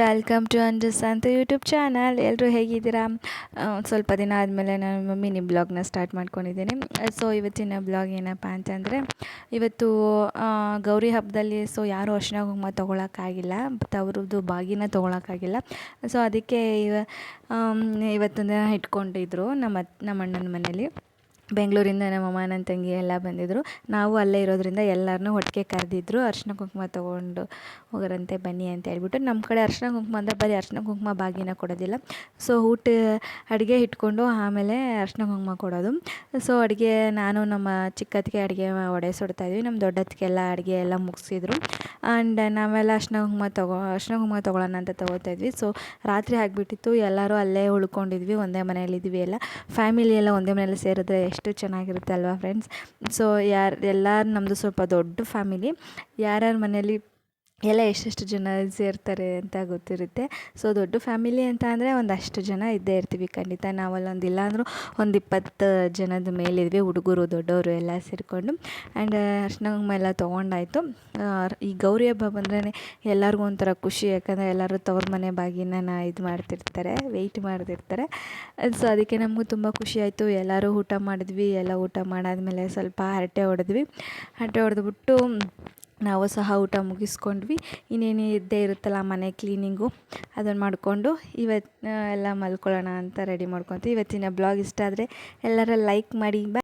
Welcome to ಅಂಜಸ್ ಅಂತ YouTube channel ಎಲ್ಲರೂ ಹೇಗಿದ್ದೀರಾ? ಸ್ವಲ್ಪ ದಿನ ಆದಮೇಲೆ ನಾನು ಮಿನಿ ಬ್ಲಾಗ್ನ ಸ್ಟಾರ್ಟ್ ಮಾಡ್ಕೊಂಡಿದ್ದೀನಿ. ಸೊ ಇವತ್ತಿನ ಬ್ಲಾಗ್ ಏನಪ್ಪ ಅಂತಂದರೆ, ಇವತ್ತು ಗೌರಿ ಹಬ್ಬದಲ್ಲಿ ಸೊ ಯಾರೂ ಅರ್ಶಿನ ಕುಂಕುಮ ತೊಗೊಳಕ್ಕಾಗಿಲ್ಲ ಅವ್ರದ್ದು ಬಾಗಿನ ತೊಗೊಳಕ್ಕಾಗಿಲ್ಲ. ಸೊ ಅದಕ್ಕೆ ಇವ ಇವತ್ತೊಂದು ಇಟ್ಕೊಂಡಿದ್ರು ನಮ್ಮ ನಮ್ಮ ಅಣ್ಣನ ಮನೇಲಿ. ಬೆಂಗಳೂರಿಂದ ನಮ್ಮ ಅಮ್ಮ ನನ್ನ ತಂಗಿ ಎಲ್ಲ ಬಂದಿದ್ದರು ನಾವು ಅಲ್ಲೇ ಇರೋದ್ರಿಂದ ಎಲ್ಲರನ್ನೂ ಒಟ್ಟಿಗೆ ಕರೆದಿದ್ರು. ಅರ್ಶಿನ ಕುಂಕುಮ ತೊಗೊಂಡು ಹೋಗೋರಂತೆ ಬನ್ನಿ ಅಂತ ಹೇಳ್ಬಿಟ್ಟು ನಮ್ಮ ಕಡೆ ಅರಿಶಿನ ಕುಂಕುಮ ಅಂದರೆ ಬರೀ ಅರಿಶಿನ ಕುಂಕುಮ ಬಾಗಿನ ಕೊಡೋದಿಲ್ಲ. ಸೊ ಊಟ ಅಡುಗೆ ಇಟ್ಕೊಂಡು ಆಮೇಲೆ ಅರಿಶಿನ ಕುಂಕುಮ ಕೊಡೋದು. ಸೊ ಅಡುಗೆ ನಾನು ನಮ್ಮ ಚಿಕ್ಕತ್ತಿಗೆ ಅಡುಗೆ ಒಡೆ ಸುಡ್ತಾಯಿದ್ವಿ ನಮ್ಮ ದೊಡ್ಡತ್ತಿಗೆಲ್ಲ ಅಡುಗೆ ಎಲ್ಲ ಮುಗಿಸಿದ್ರು. ಆ್ಯಂಡ್ ನಾವೆಲ್ಲ ಅರಿಶಿನ ಕುಂಕುಮ ತಗೋ, ಅರಿಶಿನ ಕುಂಕುಮ ತೊಗೊಳ್ಳೋಣ ಅಂತ ತೊಗೋತಾ ಇದ್ವಿ. ಸೊ ರಾತ್ರಿ ಆಗಿಬಿಟ್ಟಿತ್ತು. ಎಲ್ಲರೂ ಅಲ್ಲೇ ಉಳ್ಕೊಂಡಿದ್ವಿ. ಒಂದೇ ಮನೆಯಲ್ಲಿದ್ವಿ ಎಲ್ಲ. ಫ್ಯಾಮಿಲಿ ಎಲ್ಲ ಒಂದೇ ಮನೆಯಲ್ಲಿ ಸೇರಿದ್ರೆ ಎಷ್ಟು ಚೆನ್ನಾಗಿರುತ್ತೆ ಅಲ್ವಾ ಫ್ರೆಂಡ್ಸ್ ಸೊ ಯಾರು ಎಲ್ಲರೂ ನಮ್ಮದು ಸ್ವಲ್ಪ ದೊಡ್ಡ ಫ್ಯಾಮಿಲಿ ಯಾರ್ಯಾರ ಮನೇಲಿ ಎಲ್ಲ ಎಷ್ಟೆಷ್ಟು ಜನ ಸೇರ್ತಾರೆ ಅಂತ ಗೊತ್ತಿರುತ್ತೆ. ಸೊ ದೊಡ್ಡ ಫ್ಯಾಮಿಲಿ ಅಂತ ಅಂದರೆ ಒಂದಷ್ಟು ಜನ ಇದ್ದೇ ಇರ್ತೀವಿ ಖಂಡಿತ. ನಾವಲ್ಲೊಂದು ಇಲ್ಲ ಅಂದರೂ ಒಂದು ಇಪ್ಪತ್ತು ಜನದ ಮೇಲಿದ್ವಿ ಹುಡುಗರು, ದೊಡ್ಡವರು ಎಲ್ಲ ಸೇರಿಕೊಂಡು. ಆ್ಯಂಡ್ ಅರ್ಶಿನ ಕುಂಕುಮ ಎಲ್ಲ ತೊಗೊಂಡಾಯ್ತು. ಈ ಗೌರಿ ಹಬ್ಬ ಬಂದ್ರೇ ಎಲ್ಲರಿಗೂ ಒಂಥರ ಖುಷಿ. ಯಾಕಂದರೆ ಎಲ್ಲರೂ ತವ್ರ ಮನೆ ಬಾಗಿನ ಇದು ಮಾಡ್ತಿರ್ತಾರೆ ವೆಯ್ಟ್ ಮಾಡ್ತಿರ್ತಾರೆ. ಸೊ ಅದಕ್ಕೆ ನಮಗೂ ತುಂಬ ಖುಷಿ ಆಯಿತು. ಎಲ್ಲರೂ ಊಟ ಮಾಡಿದ್ವಿ. ಎಲ್ಲ ಊಟ ಮಾಡಾದಮೇಲೆ ಸ್ವಲ್ಪ ಹರಟೆ ಹೊಡೆದ್ವಿ. ಹರಟೆ ಹೊಡೆದ್ಬಿಟ್ಟು ನಾವು ಸಹ ಊಟ ಮುಗಿಸ್ಕೊಂಡ್ವಿ. ಇನ್ನೇನು ಇದ್ದೇ ಇರುತ್ತಲ್ಲ ಮನೆ ಕ್ಲೀನಿಂಗು ಅದನ್ನು ಮಾಡಿಕೊಂಡು ಇವತ್ತು ಎಲ್ಲ ಮಲ್ಕೊಳ್ಳೋಣ ಅಂತ ರೆಡಿ ಮಾಡ್ಕೊತೀವಿ. ಇವತ್ತಿನ ಬ್ಲಾಗ್ ಇಷ್ಟ ಆದರೆ ಎಲ್ಲರೂ ಲೈಕ್ ಮಾಡಿ